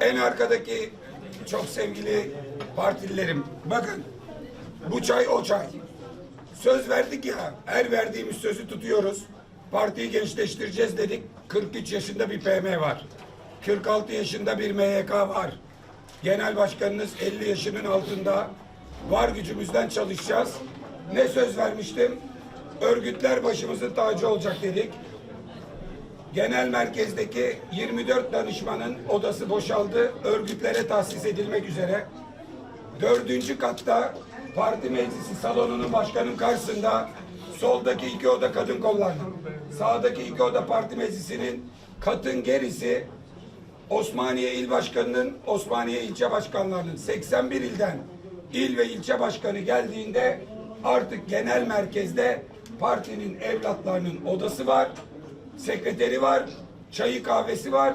en arkadaki çok sevgili partililerim bakın bu çay o çay. Söz verdik ya her verdiğimiz sözü tutuyoruz. Partiyi gençleştireceğiz dedik. 43 yaşında bir PM var. 46 yaşında bir MYK var. Genel başkanınız 50 yaşının altında. Var gücümüzden çalışacağız. Ne söz vermiştim? Örgütler başımızın tacı olacak dedik. Genel merkezdeki 24 danışmanın odası boşaldı. Örgütlere tahsis edilmek üzere. Dördüncü katta parti meclisi salonunun başkanın karşısında soldaki iki oda kadın kolları. Sağdaki iki oda parti meclisinin katın gerisi Osmaniye İl Başkanı'nın, Osmaniye ilçe başkanlarının 81 ilden il ve ilçe başkanı geldiğinde artık genel merkezde partinin evlatlarının odası var, sekreteri var, çayı kahvesi var.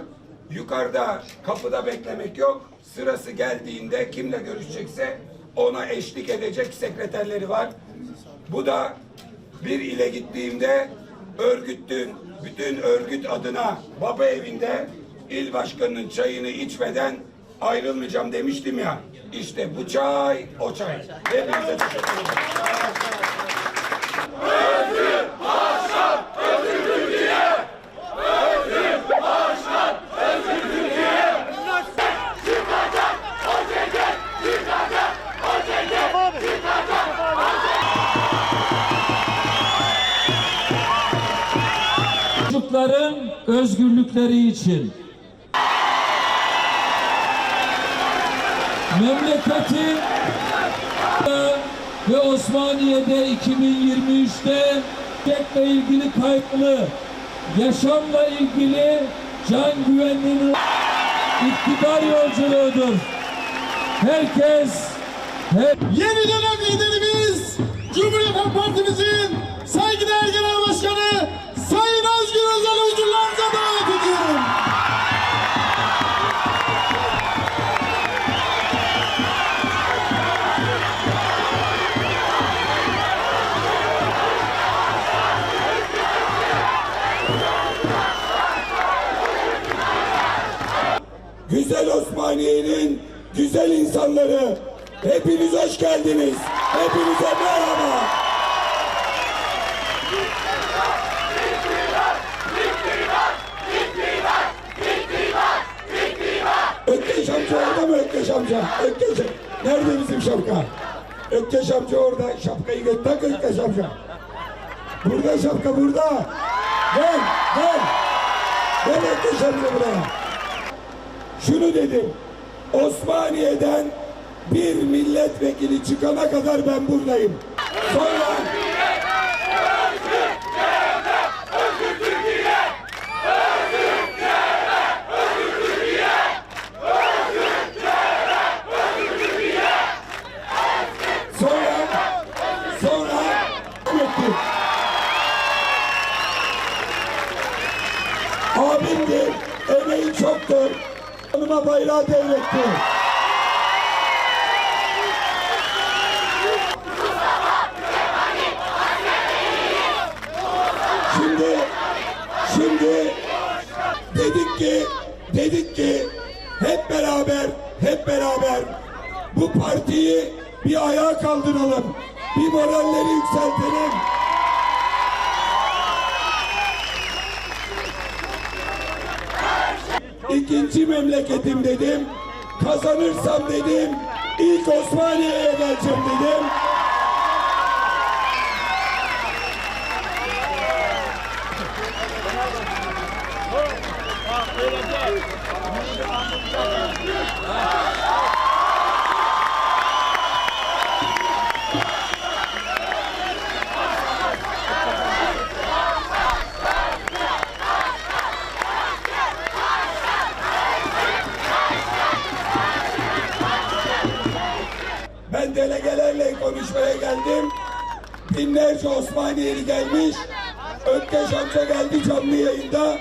Yukarıda kapıda beklemek yok. Sırası geldiğinde kimle görüşecekse ona eşlik edecek sekreterleri var. Bu da bir ile gittiğimde örgütün, bütün örgüt adına baba evinde il başkanının çayını içmeden ayrılmayacağım demiştim ya. İşte bu çay, o çay. Hepinize teşekkür ederim. Çocukların özgürlükleri için. Memleketin ve Osmaniye'de 2023'te gelecekle ilgili kaygılı yaşamla ilgili can güvenliğinin iktidar yolculuğudur. Herkes hep Yeni dönem liderimiz Cumhuriyet Halk Partimizin Güzel Osmaniye'nin güzel insanları. Hepiniz hoş geldiniz. Hepinize merhaba. Ökkeş amca orada mı Ökkeş amca? Ökkeş. Nerede bizim şapka? Ökkeş amca orada. Şapkayı gö- tak Ökkeş amca. Burada şapka burada. Gel gel. Gel Ökkeş amca buraya. Şunu dedim. Osmaniye'den bir milletvekili çıkana kadar ben buradayım. Sonra bayrağı devretti. Şimdi, şimdi dedik ki, dedik ki hep beraber, hep beraber bu partiyi bir ayağa kaldıralım. Bir moralleri yükseltelim. ikinci memleketim dedim. Kazanırsam dedim ilk Osmaniye'ye geleceğim dedim. Geldim. Binlerce Osmaniyeli gelmiş. Ökkeş amca geldi canlı yayında.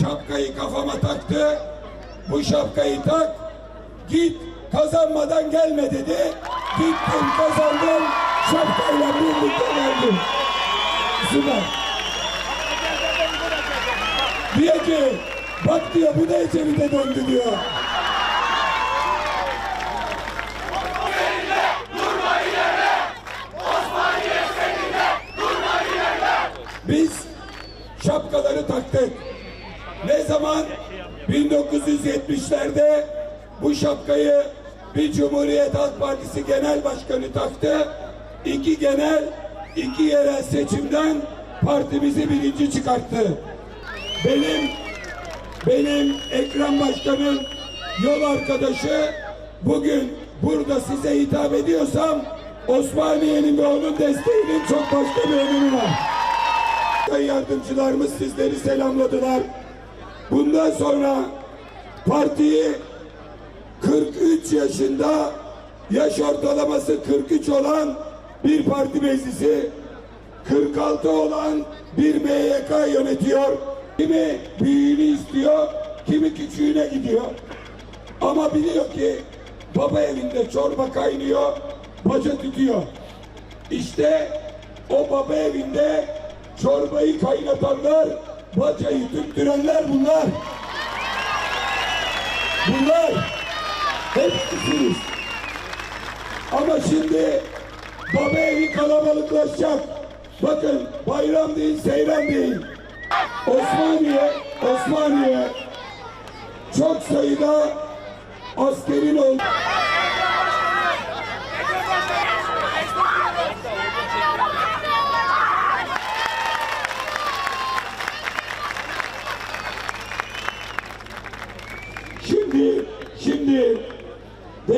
Şapkayı kafama taktı. Bu şapkayı tak. Git kazanmadan gelme dedi. Gittim kazandım. Şapkayla birlikte geldim. Süper. Diyor ki bak diyor bu da Ecevit'e döndü diyor. Şapkaları taktık. Ne zaman? 1970'lerde bu şapkayı bir Cumhuriyet Halk Partisi Genel Başkanı taktı. İki genel, iki yerel seçimden partimizi birinci çıkarttı. Benim benim Ekrem Başkan'ın yol arkadaşı bugün burada size hitap ediyorsam Osmaniye'nin ve onun desteğinin çok başka bir önemi var. Yardımcılarımız sizleri selamladılar. Bundan sonra partiyi 43 yaşında yaş ortalaması 43 olan bir parti meclisi 46 olan bir MYK yönetiyor. Kimi büyüğünü istiyor, kimi küçüğüne gidiyor. Ama biliyor ki baba evinde çorba kaynıyor, baca tutuyor. İşte o baba evinde çorbayı kaynatanlar, bacayı tüttürenler bunlar. Bunlar hepsiniz. Ama şimdi baba evi kalabalıklaşacak. Bakın bayram değil, seyran değil. Osmaniye, Osmaniye çok sayıda askerin oldu.